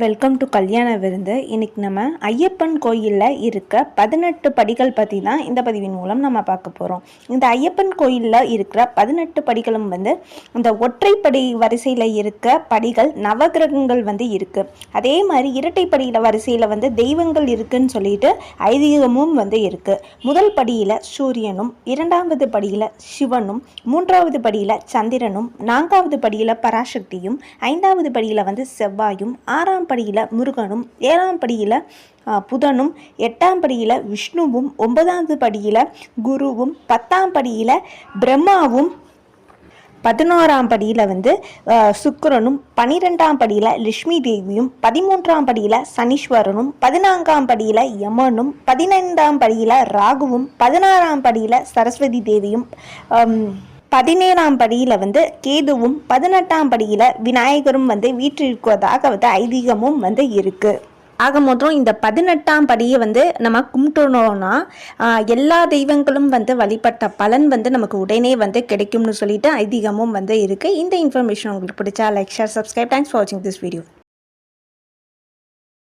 welcome to கல்யாண விருந்து இன்னைக்கு நம்ம ஐயப்பன் கோயிலில் இருக்க பதினெட்டு படிகள் பற்றி தான் இந்த பதிவின் மூலம் நம்ம பார்க்க போகிறோம் இந்த ஐயப்பன் கோயிலில் இருக்கிற பதினெட்டு படிகளும் வந்து இந்த ஒற்றைப்படி வரிசையில் இருக்க படிகள் நவகிரகங்கள் வந்து இருக்குது அதே மாதிரி இரட்டைப்படியில் வரிசையில் வந்து தெய்வங்கள் இருக்குன்னு சொல்லிட்டு ஐதீகமும் வந்து இருக்குது முதல் படியில் சூரியனும் இரண்டாவது படியில் சிவனும் மூன்றாவது படியில் சந்திரனும் நான்காவது படியில் பராசக்தியும் ஐந்தாவது படியில் வந்து செவ்வாயும் ஆறாம் படியில் முருகனும் ஏழாம் படியில் புதனும் எட்டாம் படியில் விஷ்ணுவும் ஒன்பதாவது படியில் குருவும் பத்தாம் படியில் பிரம்மாவும் பதினோராம் படியில் வந்து சுக்கரனும் சுக்கிரனும் பனிரெண்டாம் படியில் லட்சுமி தேவியும் பதிமூன்றாம் படியில் சனீஸ்வரனும் பதினான்காம் படியில் யமனும் பதினைந்தாம் படியில் ராகுவும் பதினாறாம் படியில் சரஸ்வதி தேவியும் பதினேழாம் படியில் வந்து கேதுவும் பதினெட்டாம் படியில் விநாயகரும் வந்து வீற்றிருக்குவதாக வந்து ஐதீகமும் வந்து இருக்குது ஆக மொத்தம் இந்த பதினெட்டாம் படியை வந்து நம்ம கும்பிட்டோம்னா எல்லா தெய்வங்களும் வந்து வழிபட்ட பலன் வந்து நமக்கு உடனே வந்து கிடைக்கும்னு சொல்லிட்டு ஐதீகமும் வந்து இருக்குது இந்த இன்ஃபர்மேஷன் உங்களுக்கு பிடிச்சா like share subscribe thanks for வாட்சிங் திஸ் வீடியோ